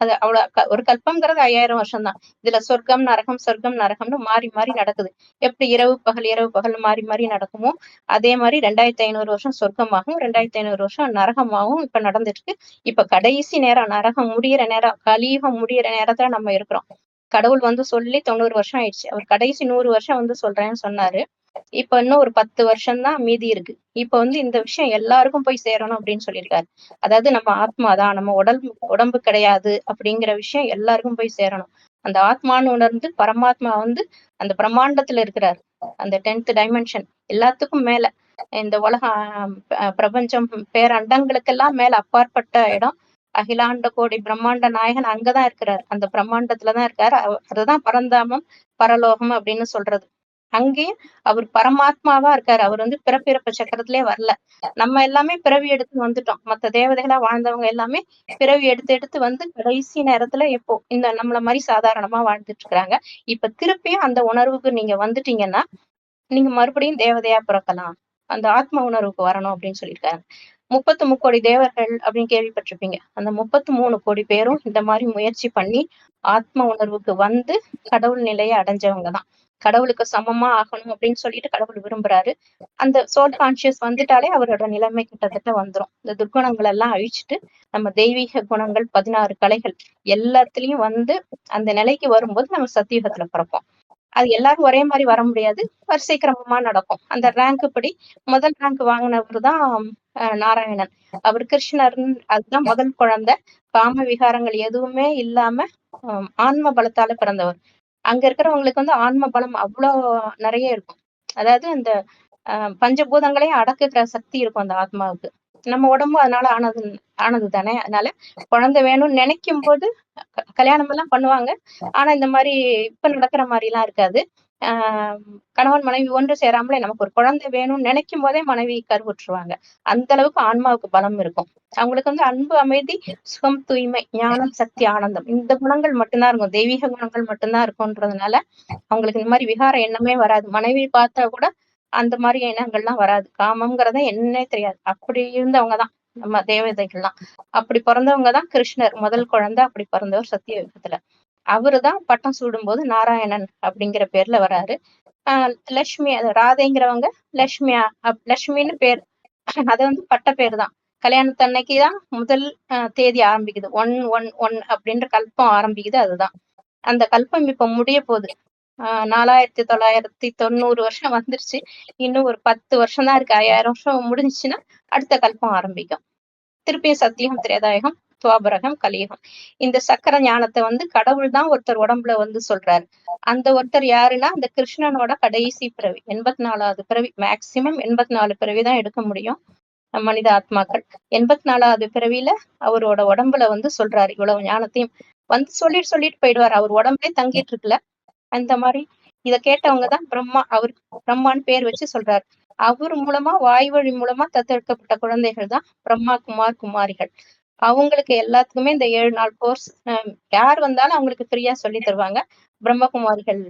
அது அவ்வளவு ஒரு கல்பம்ங்கிறது ஐயாயிரம் வருஷம் தான் இதுல சொர்க்கம் நரகம் சொர்க்கம் நரகம்னு மாறி மாறி நடக்குது. எப்படி இரவு பகல் இரவு பகல் மாறி மாறி நடக்குமோ அதே மாதிரி ரெண்டாயிரத்தி ஐநூறு வருஷம் சொர்க்கமாகவும் ரெண்டாயிரத்தி ஐநூறு வருஷம் நரகமாகவும் இப்ப நடந்துட்டு இருக்கு இப்ப கடைசி நேரம் நரகம் முடியிற நேரம் கலியுகம் முடியிற நேரத்துல நம்ம இருக்கிறோம். கடவுள் வந்து சொல்லி தொண்ணூறு வருஷம் ஆயிடுச்சு. அவர் கடைசி நூறு வருஷம் வந்து சொல்றேன்னு சொன்னாரு. இப்ப இன்னும் ஒரு பத்து வருஷம் தான் மீதி இருக்கு. இப்ப வந்து இந்த விஷயம் எல்லாருக்கும் போய் சேரணும் அப்படின்னு சொல்லியிருக்காரு. அதாவது நம்ம ஆத்மா தான் நம்ம உடல் உடம்பு கிடையாது அப்படிங்கிற விஷயம் எல்லாருக்கும் போய் சேரணும். அந்த ஆத்மான்னு உணர்ந்து பரமாத்மா வந்து அந்த பிரம்மாண்டத்துல இருக்கிறார். அந்த டென்த் டைமென்ஷன் எல்லாத்துக்கும் மேல. இந்த உலகம் பிரபஞ்சம் பேரண்டங்களுக்கெல்லாம் மேல அப்பாற்பட்ட இடம். அகிலாண்ட கோடி பிரம்மாண்ட நாயகன் அங்கதான் இருக்கிறார். அந்த பிரம்மாண்டத்துலதான் இருக்காரு. அதுதான் பரந்தாமம் பரலோகம் அப்படின்னு சொல்றது. அங்கேயும் அவர் பரமாத்மாவா இருக்காரு. அவர் வந்து பிறப்பிறப்பு சக்கரத்திலே வரல. நம்ம எல்லாமே பிறவி எடுத்து வந்துட்டோம். மத்த தேவதைகளா வாழ்ந்தவங்க எல்லாமே பிறவி எடுத்து எடுத்து வந்து கடைசி நேரத்துல எப்போ இந்த நம்மள மாதிரி சாதாரணமா வாழ்ந்துட்டு இருக்காங்க. இப்ப திருப்பியும் அந்த உணர்வுக்கு நீங்க வந்துட்டீங்கன்னா நீங்க மறுபடியும் தேவதையா பிறக்கலாம். அந்த ஆத்ம உணர்வுக்கு வரணும் அப்படின்னு சொல்லியிருக்காங்க முப்பத்து முக்கோடி தேவர்கள் அப்படின்னு கேள்விப்பட்டிருப்பீங்க. அந்த முப்பத்து மூணு கோடி பேரும் இந்த மாதிரி முயற்சி பண்ணி ஆத்ம உணர்வுக்கு வந்து கடவுள் நிலையை அடைஞ்சவங்க தான் கடவுளுக்கு சமமா ஆகணும் அப்படின்னு சொல்லிட்டு கடவுள் விரும்புறாரு. அந்த சோல் கான்சியஸ் வந்துட்டாலே அவரோட நிலைமை கிட்டத்தட்ட வந்துரும். இந்த துர்குணங்கள் எல்லாம் அழிச்சிட்டு நம்ம தெய்வீக குணங்கள் பதினாறு கலைகள் எல்லாத்துலயும் வந்து அந்த நிலைக்கு வரும்போது நம்ம சத்தியுகத்துல பிறப்போம். அது எல்லாரும் ஒரே மாதிரி வர முடியாது. வரிசை கிரமமா நடக்கும். அந்த ரேங்க் படி முதல் ரேங்க் வாங்கினவர் தான் நாராயணன். அவர் கிருஷ்ணர் அதுதான் முதல் குழந்தை. காம விகாரங்கள் எதுவுமே இல்லாம ஆன்ம பலத்தால பிறந்தவர். அங்க இருக்கிறவங்களுக்கு வந்து ஆன்ம பலம் அவ்வளோ நிறைய இருக்கும். அதாவது அந்த பஞ்சபூதங்களையும் அடக்குகிற சக்தி இருக்கும் அந்த ஆத்மாவுக்கு. நம்ம உடம்பு அதனால ஆனது ஆனது தானே. அதனால குழந்தை வேணும்னு நினைக்கும் போது கல்யாணம் எல்லாம் பண்ணுவாங்க ஆனா இந்த மாதிரி இப்ப நடக்கிற மாதிரி எல்லாம் இருக்காது. கணவன் மனைவி ஒன்று சேராமலே நமக்கு ஒரு குழந்தை வேணும்னு நினைக்கும் போதே மனைவி கருவுற்றுவாங்க. அந்த அளவுக்கு ஆன்மாவுக்கு பலம் இருக்கும். அவங்களுக்கு வந்து அன்பு அமைதி சுகம் தூய்மை ஞானம் சக்தி ஆனந்தம் இந்த குணங்கள் மட்டும்தான் இருக்கும். தெய்வீக குணங்கள் மட்டும்தான் இருக்கும்ன்றதுனால அவங்களுக்கு இந்த மாதிரி விகார எண்ணமே வராது. மனைவி பார்த்தா கூட அந்த மாதிரி எண்ணங்கள்லாம் வராது. காமம்ங்கிறத என்னன்னே தெரியாது. அப்படி இருந்தவங்கதான். நம்ம தேவதைகள்லாம். அப்படி பிறந்தவங்கதான் கிருஷ்ணர். முதல் குழந்தை அப்படி பிறந்தவர் சத்திய யுகத்துல அவருதான் பட்டம் சூடும்போது நாராயணன் அப்படிங்கிற பேர்ல வராரு. ஆஹ் லட்சுமி ராதைங்கிறவங்க லட்சுமியா லட்சுமின்னு பேர். அது வந்து பட்ட பேர் தான். கல்யாணத்தன்னைக்குதான் முதல் தேதி ஆரம்பிக்குது. ஒன் ஒன் ஒன் அப்படின்ற கல்பம் ஆரம்பிக்குது அதுதான். அந்த கல்பம் இப்ப முடிய போகுது. ஆஹ் நாலாயிரத்தி தொள்ளாயிரத்தி தொண்ணூறு வருஷம் வந்துருச்சு. இன்னும் ஒரு பத்து வருஷம் தான் இருக்கு. ஐயாயிரம் வருஷம் முடிஞ்சுச்சுன்னா அடுத்த கல்பம் ஆரம்பிக்கும். திருப்பியும் சத்தியம் திரேதாயகம். துவாபரகம் கலியுகம். இந்த சக்கர ஞானத்தை வந்து கடவுள் தான் ஒருத்தர் உடம்புல வந்து சொல்றாரு. அந்த ஒருத்தர் யாருன்னா அந்த கிருஷ்ணனோட கடைசி பிறவி எண்பத்தி நாலாவது பிறவி மேக்சிமம் எண்பத்தி நாலு பிறவி தான் எடுக்க முடியும் மனித ஆத்மாக்கள். எண்பத்தி நாலாவது பிறவியில அவரோட உடம்புல வந்து சொல்றாரு இவ்வளவு ஞானத்தையும். வந்து சொல்லிட்டு சொல்லிட்டு போயிடுவாரு அவர் உடம்புலே தங்கிட்டு இருக்குல்ல அந்த மாதிரி இத கேட்டவங்கதான் பிரம்மா அவர் பிரம்மான்னு பேர் வச்சு சொல்றாரு. அவர் மூலமா வாய் வழி மூலமா தத்தெடுக்கப்பட்ட குழந்தைகள் தான் பிரம்மா குமார் குமாரிகள். அவங்களுக்கு எல்லாத்துக்குமே இந்த ஏழு நாள் கோர்ஸ் யார் வந்தாலும் அவங்களுக்கு ஃப்ரீயா சொல்லி தருவாங்க. பிரம்மகுமாரிகள்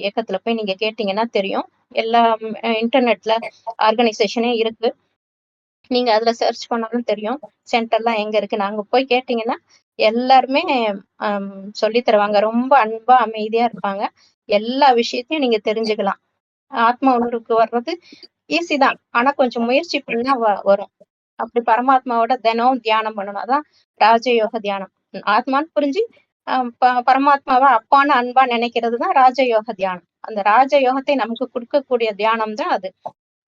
இயக்கத்துல போய் நீங்க கேட்டீங்கன்னா தெரியும். எல்லா இன்டர்நெட்ல ஆர்கனைசேஷனே இருக்கு. நீங்க அதுல சர்ச் பண்ணாலும் தெரியும். சென்டர்லாம் எங்க இருக்கு? நாங்க போய் கேட்டீங்கன்னா எல்லாருமே சொல்லி தருவாங்க. ரொம்ப அன்பா அமைதியா இருப்பாங்க. எல்லா விஷயத்தையும் நீங்க தெரிஞ்சுக்கலாம். ஆத்மா உணர்வுக்கு வர்றது ஈஸி தான். ஆனா கொஞ்சம் முயற்சி பண்ணா வரும். அப்படி பரமாத்மாவோட தினம் தியானம் பண்ணணும். அதான் ராஜயோக தியானம். ஆத்மான்னு புரிஞ்சு பரமாத்மாவை அப்பான்னு அன்பா நினைக்கிறது தான் ராஜயோக தியானம். அந்த ராஜயோகத்தை நமக்கு கொடுக்கக்கூடிய தியானம் தான் அது.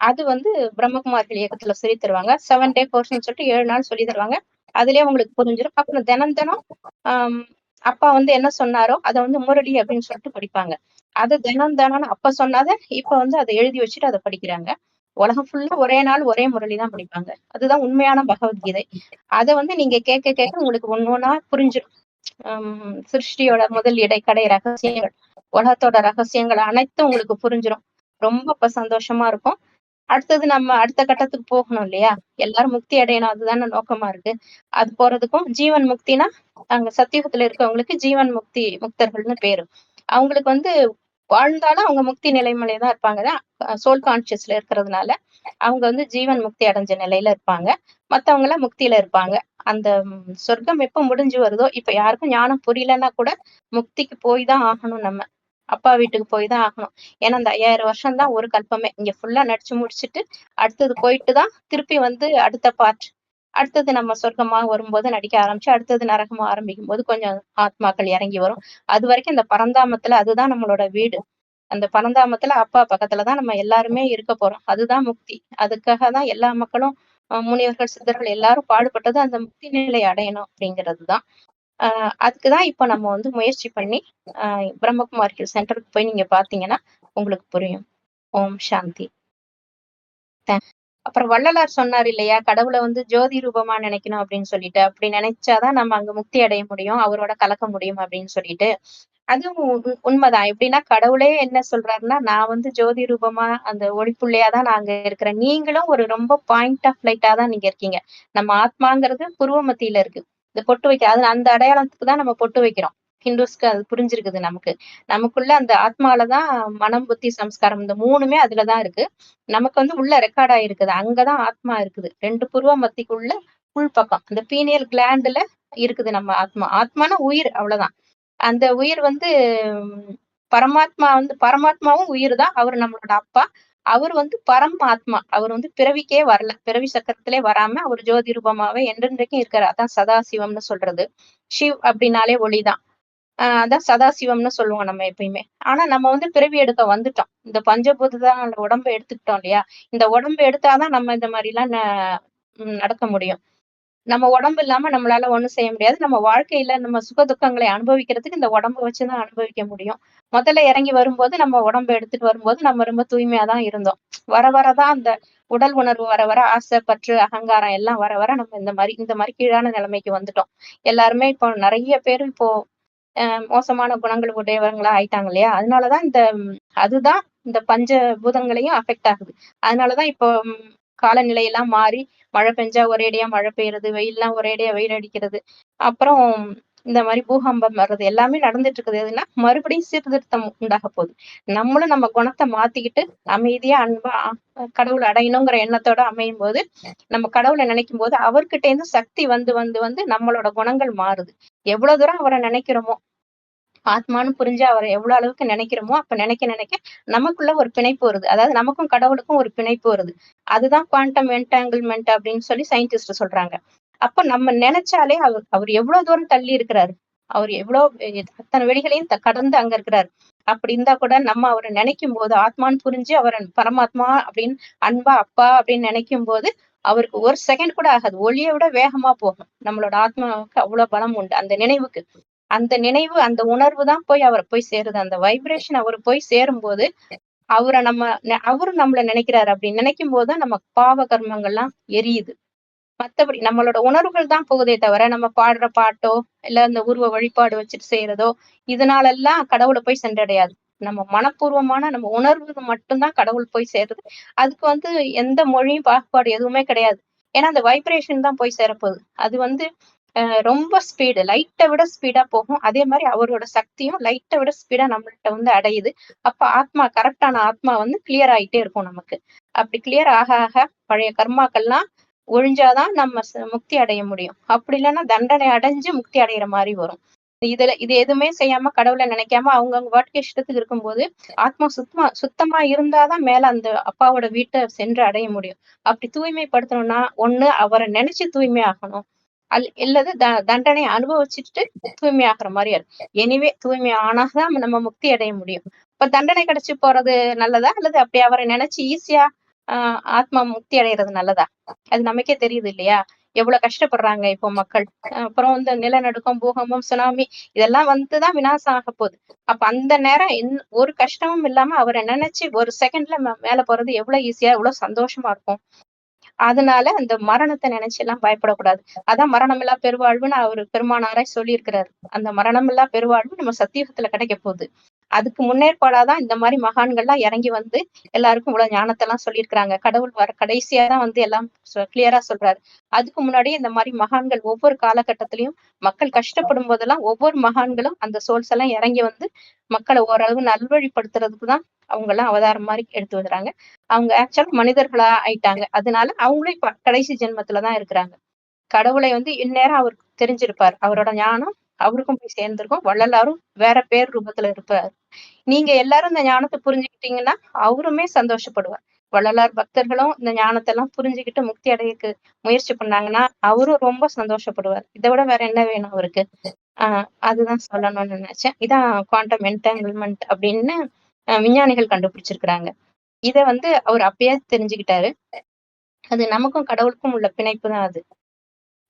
அது வந்து பிரம்மகுமார்கள் இயக்கத்துல சொல்லி தருவாங்க. செவன் டே கோர்ஸ்னு சொல்லிட்டு ஏழு நாள் சொல்லி தருவாங்க. அதுலயே உங்களுக்கு புரிஞ்சிடும் அப்புறம் தினம் தினம் ஆஹ் அப்பா வந்து என்ன சொன்னாரோ அதை வந்து முரடி அப்படின்னு சொல்லிட்டு படிப்பாங்க. அது தினம் தினம்னு அப்ப சொன்னாத இப்ப வந்து அதை எழுதி வச்சுட்டு அதை படிக்கிறாங்க. உலகம் ஃபுல்லா ஒரே நாள் ஒரே முரளி தான் படிப்பாங்க. அதுதான் உண்மையான பகவத்கீதை. அதை வந்து நீங்க கேட்க கேட்க உங்களுக்கு ஒன்னு ஒன்னா புரிஞ்சிடும் உம் சிருஷ்டியோட முதல் இடைக்கடை ரகசியங்கள். உலகத்தோட ரகசியங்கள் அனைத்தும் உங்களுக்கு புரிஞ்சிடும் ரொம்ப இப்ப சந்தோஷமா இருக்கும். அடுத்தது நம்ம அடுத்த கட்டத்துக்கு போகணும் இல்லையா? எல்லாரும் முக்தி அடையணும். அதுதானே நோக்கமா இருக்கு. அது போறதுக்கும் ஜீவன் முக்தினா அங்க சத்தியுகத்துல இருக்கவங்களுக்கு ஜீவன் முக்தி முக்தர்கள்னு பேரு. அவங்களுக்கு வந்து வாழ்ந்தாலும் அவங்க முக்தி நிலைமையிலே தான் இருப்பாங்க. சோல் கான்சியஸ்ல இருக்கிறதுனால அவங்க வந்து ஜீவன் முக்தி அடைஞ்ச நிலையில இருப்பாங்க. மத்தவங்க எல்லாம் முக்தியில இருப்பாங்க. அந்த சொர்க்கம் எப்ப முடிஞ்சு வருதோ இப்ப யாருக்கும் ஞானம் புரியலன்னா கூட முக்திக்கு போய் தான் ஆகணும் நம்ம. அப்பா வீட்டுக்கு போய் தான் ஆகணும். ஏன்னா அந்த ஐயாயிரம் வருஷம் தான் ஒரு கல்பமே. இங்க ஃபுல்லா நடிச்சு முடிச்சுட்டு அடுத்தது போயிட்டு தான் திருப்பி வந்து அடுத்த பார்ட் அடுத்தது நம்ம சொர்க்கமா வரும்போது நடிக்க ஆரம்பிச்சு அடுத்தது நரகமா ஆரம்பிக்கும் போது கொஞ்சம் ஆத்மாக்கள் இறங்கி வரும். அது வரைக்கும் இந்த பரந்தாமத்துல அதுதான் நம்மளோட வீடு. அந்த பரந்தாமத்துல அப்பா பக்கத்துலதான் நம்ம எல்லாருமே இருக்க போறோம். அதுதான் முக்தி. அதுக்காக தான் எல்லா மக்களும் முனிவர்கள் சித்தர்கள் எல்லாரும் பாடுபட்டது அந்த முக்தி நிலை அடையணும் அப்படிங்கிறதுதான். ஆஹ் அதுக்குதான் இப்ப நம்ம வந்து முயற்சி பண்ணி ஆஹ் பிரம்மகுமாரிகள் சென்டருக்கு போய் நீங்க பாத்தீங்கன்னா உங்களுக்கு புரியும். ஓம் சாந்தி. அப்புறம் வள்ளலார் சொன்னார் இல்லையா கடவுளை வந்து ஜோதி ரூபமா நினைக்கணும் அப்படின்னு சொல்லிட்டு. அப்படி நினைச்சாதான் நம்ம அங்க முக்தி அடைய முடியும் அவரோட கலக்க முடியும் அப்படின்னு சொல்லிட்டு. அதுவும் உண்மைதான். எப்படின்னா கடவுளே என்ன சொல்றாருன்னா நான் வந்து ஜோதி ரூபமா அந்த ஒளிப்புள்ளையா தான் நான் அங்க இருக்கிறேன். நீங்களும் ஒரு ரொம்ப பாயிண்ட் ஆஃப் லைட்டா தான் நீங்க இருக்கீங்க. நம்ம ஆத்மாங்கிறது புருவ மத்தியில இருக்கு. இந்த பொட்டு வைக்க அது அந்த அடையாளத்துக்கு தான் நம்ம பொட்டு வைக்கிறோம். ஹிந்துஸ்க்கு அது புரிஞ்சிருக்குது நமக்கு. நமக்குள்ள அந்த ஆத்மாலதான் மனம் புத்தி சம்ஸ்காரம் இந்த மூணுமே அதுலதான் இருக்கு. நமக்கு வந்து உள்ள ரெக்கார்ட் ஆயிருக்குது. அங்கதான் ஆத்மா இருக்குது. ரெண்டு புருவ மத்திக்குள்ள உள் பக்கம். அந்த பீனியல் கிளாண்டுல இருக்குது நம்ம ஆத்மா. ஆத்மான உயிர் அவ்வளவுதான். அந்த உயிர் வந்து பரமாத்மா வந்து பரமாத்மாவும் உயிர் தான் அவர் நம்மளோட அப்பா. அவர் வந்து பரம் ஆத்மா அவர் வந்து பிறவிக்கே வரல. பிறவி சக்கரத்திலே வராம அவர் ஜோதி ரூபமாவே என்றென்றைக்கும் இருக்காரு. அதான் சதாசிவம்னு சொல்றது. ஷிவ் அப்படின்னாலே ஒளிதான். ஆஹ் அதான் சதாசிவம்னு சொல்லுவோம் நம்ம எப்பயுமே. ஆனா நம்ம வந்து பிறவி எடுக்க வந்துட்டோம். இந்த பஞ்சபூததான் அந்த உடம்பை எடுத்துக்கிட்டோம் இல்லையா? இந்த உடம்பு எடுத்தாதான் நம்ம இந்த மாதிரி எல்லாம் நடக்க முடியும். நம்ம உடம்பு இல்லாம நம்மளால ஒண்ணும் செய்ய முடியாது. நம்ம வாழ்க்கையில நம்ம சுக துக்கங்களை அனுபவிக்கிறதுக்கு இந்த உடம்பு வச்சுதான் அனுபவிக்க முடியும். முதல்ல இறங்கி வரும்போது நம்ம உடம்பு எடுத்துட்டு வரும்போது நம்ம ரொம்ப தூய்மையா தான் இருந்தோம். வர வரதான் அந்த உடல் உணர்வு வர வர ஆசை பற்று அகங்காரம் எல்லாம் வர வர நம்ம இந்த மாதிரி இந்த மாதிரி கீழான நிலைமைக்கு வந்துட்டோம். எல்லாருமே இப்போ நிறைய பேர் இப்போ மோசமான குணங்கள் உடையவங்களா ஆயிட்டாங்க இல்லையா? அதனாலதான் இந்த அதுதான் இந்த பஞ்ச பூதங்களையும் அஃபெக்ட் ஆகுது. அதனாலதான் இப்போ காலநிலை எல்லாம் மாறி மழை பெஞ்சா ஒரேடியா மழை பெய்யுறது வெயில்லாம் ஒரேடியா வெயில் அடிக்கிறது. அப்புறம் இந்த மாதிரி பூகம்பம் வர்றது எல்லாமே நடந்துட்டு இருக்குது. எதுனா மறுபடியும் சீர்திருத்தம் உண்டாக போகுது. நம்மளும் நம்ம குணத்தை மாத்திக்கிட்டு அமைதியா அன்பா கடவுள் கடவுளை அடையணுங்கிற எண்ணத்தோட அமையும் போது நம்ம கடவுளை நினைக்கும் போது அவர்கிட்ட இருந்து சக்தி வந்து வந்து வந்து நம்மளோட குணங்கள் மாறுது. எவ்வளவு தூரம் அவரை நினைக்கிறோமோ ஆத்மான்னு புரிஞ்சு அவரை எவ்வளவு அளவுக்கு நினைக்கிறோமோ அப்ப நினைக்க நினைக்க நமக்குள்ள ஒரு பிணைப்பு வருது. அதாவது நமக்கும் கடவுளுக்கும் ஒரு பிணைப்பு வருது. அதுதான் குவாண்டம் என்டாங்கிள்மெண்ட் அப்படின்னு சொல்லி சயின்டிஸ்ட் சொல்றாங்க. அப்ப நம்ம நினைச்சாலே அவர் அவர் எவ்வளவு தூரம் தள்ளி இருக்கிறாரு? அவர் எவ்வளவு அத்தனை வெளிகளையும் கடந்து அங்க இருக்கிறாரு. அப்படி இருந்தா கூட நம்ம அவரை நினைக்கும் போது ஆத்மான்னு புரிஞ்சு அவரை பரமாத்மா அப்படின்னு அன்பா அப்பா அப்படின்னு நினைக்கும் போது அவருக்கு ஒரு செகண்ட் கூட ஆகாது. ஒளியை விட வேகமா போகும். நம்மளோட ஆத்மாவுக்கு அவ்வளவு பலம் உண்டு. அந்த நினைவுக்கு. அந்த நினைவு அந்த உணர்வு தான் போய் அவரை போய் சேருது. அந்த வைப்ரேஷன் அவர் போய் சேரும்போது அவரை நம்ம அவரு நம்மள நினைக்கிறாரு அப்படின்னு நினைக்கும் தான் நம்ம பாவ கர்மங்கள்லாம் எரியுது. மத்தபடி நம்மளோட உணர்வுகள் தான் போகுதே தவிர நம்ம பாடுற பாட்டோ இல்ல இந்த உருவ வழிபாடு வச்சுட்டு செய்யறதோ இதனால எல்லாம் கடவுளை போய் சென்றடையாது. நம்ம மனப்பூர்வமான நம்ம உணர்வு மட்டும்தான் கடவுள் போய் சேருது. அதுக்கு வந்து எந்த மொழியும் பாகுபாடு எதுவுமே கிடையாது. ஏன்னா அந்த வைப்ரேஷன் தான் போய் சேரப்போகுது. அது வந்து ரொம்ப ஸ்பீடு லைட்டை விட ஸ்பீடா போகும். அதே மாதிரி அவரோட சக்தியும் லைட்டை விட ஸ்பீடா நம்மள்கிட்ட வந்து அடையுது. அப்ப ஆத்மா கரெக்டான ஆத்மா வந்து கிளியர் ஆயிட்டே இருக்கும் நமக்கு. அப்படி கிளியர் ஆக ஆக பழைய கர்மாக்கள்லாம் ஒழிஞ்சாதான் நம்ம முக்தி அடைய முடியும். அப்படி இல்லைன்னா தண்டனை அடைஞ்சு முக்தி அடையிற மாதிரி வரும். இதுல இது எதுவுமே செய்யாம கடவுளை நினைக்காம அவங்கவுங்க வாட்டுக்கு இஷ்டத்துக்கு இருக்கும்போது ஆத்மா சுத்தமா சுத்தமா இருந்தாதான் மேல அந்த அப்பாவோட வீட்டை சென்று அடைய முடியும். அப்படி தூய்மைப்படுத்தணும்னா ஒண்ணு அவரை நினைச்சு தூய்மை ஆகணும் அல் இல்லது த தண்டனை அனுபவிச்சுட்டு தூய்மையாகிற மாதிரி இருக்கும் எனிவே தூய்மை ஆனாதான் நம்ம முக்தி அடைய முடியும். இப்ப தண்டனை கிடைச்சு போறது நல்லதா? அல்லது அப்படி அவரை நினைச்சு ஈஸியா ஆஹ் ஆத்மா முக்தி அடைகிறது நல்லதா? அது நமக்கே தெரியுது இல்லையா? எவ்வளவு கஷ்டப்படுறாங்க இப்போ மக்கள். அஹ் அப்புறம் இந்த நிலநடுக்கம் பூகம்பம் சுனாமி இதெல்லாம் வந்துதான் வினாசம் ஆக போகுது. அப்ப அந்த நேரம் ஒரு கஷ்டமும் இல்லாம அவரை நினைச்சு ஒரு செகண்ட்ல மேல போறது எவ்வளவு ஈஸியா எவ்வளவு சந்தோஷமா இருக்கும். அதனால அந்த மரணத்தை நினைச்சு எல்லாம் பயப்படக்கூடாது. அதான் மரணமில்லா பெருவாழ்வுன்னு அவரு பெருமானாராய் சொல்லியிருக்கிறாரு. அந்த மரணமில்லா பெருவாழ்வு நம்ம சத்தியுகத்துல கிடைக்க போகுது. அதுக்கு முன்னேற்பாடாதான் இந்த மாதிரி மகான்கள்லாம் இறங்கி வந்து எல்லாருக்கும் இவ்வளவு ஞானத்தை எல்லாம் சொல்லியிருக்கிறாங்க. கடவுள் வர கடைசியா தான் வந்து எல்லாம் கிளியரா சொல்றாரு. அதுக்கு முன்னாடி இந்த மாதிரி மகான்கள் ஒவ்வொரு காலகட்டத்திலயும் மக்கள் கஷ்டப்படும் போதெல்லாம் ஒவ்வொரு மகான்களும் அந்த சோல்ஸ் எல்லாம் இறங்கி வந்து மக்களை ஓரளவு நல்வழிப்படுத்துறதுக்கு தான் அவங்க எல்லாம் அவதாரம் மாதிரி எடுத்து வர்றாங்க அவங்க ஆக்சுவலா மனிதர்களா ஆயிட்டாங்க. அதனால அவங்களும் இப்ப கடைசி ஜென்மத்துலதான் இருக்கிறாங்க. கடவுளை வந்து இந்நேரம் அவருக்கு தெரிஞ்சிருப்பார். அவரோட ஞானம் அவருக்கும் போய் சேர்ந்திருக்கும். வள்ளலாரும் வேற பேர் ரூபத்துல இருப்பார். நீங்க எல்லாரும் இந்த ஞானத்தை புரிஞ்சுக்கிட்டீங்கன்னா அவருமே சந்தோஷப்படுவார். வள்ளலார் பக்தர்களும் இந்த ஞானத்தை எல்லாம் புரிஞ்சுக்கிட்டு முக்தி அடையக்கு முயற்சி பண்ணாங்கன்னா அவரும் ரொம்ப சந்தோஷப்படுவார். இதை விட வேற என்ன வேணும் அவருக்கு? ஆஹ் அதுதான் சொல்லணும்னு நினைச்சேன். இதான் குவாண்டம் என்டாங்கிள்மெண்ட் அப்படின்னு அஹ் விஞ்ஞானிகள் கண்டுபிடிச்சிருக்கிறாங்க. இத வந்து அவர் அப்பயே தெரிஞ்சுக்கிட்டாரு. அது நமக்கும் கடவுளுக்கும் உள்ள பிணைப்பு தான் அது.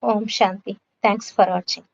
ஓம் சாந்தி. தேங்க்ஸ் ஃபார் வாட்சிங்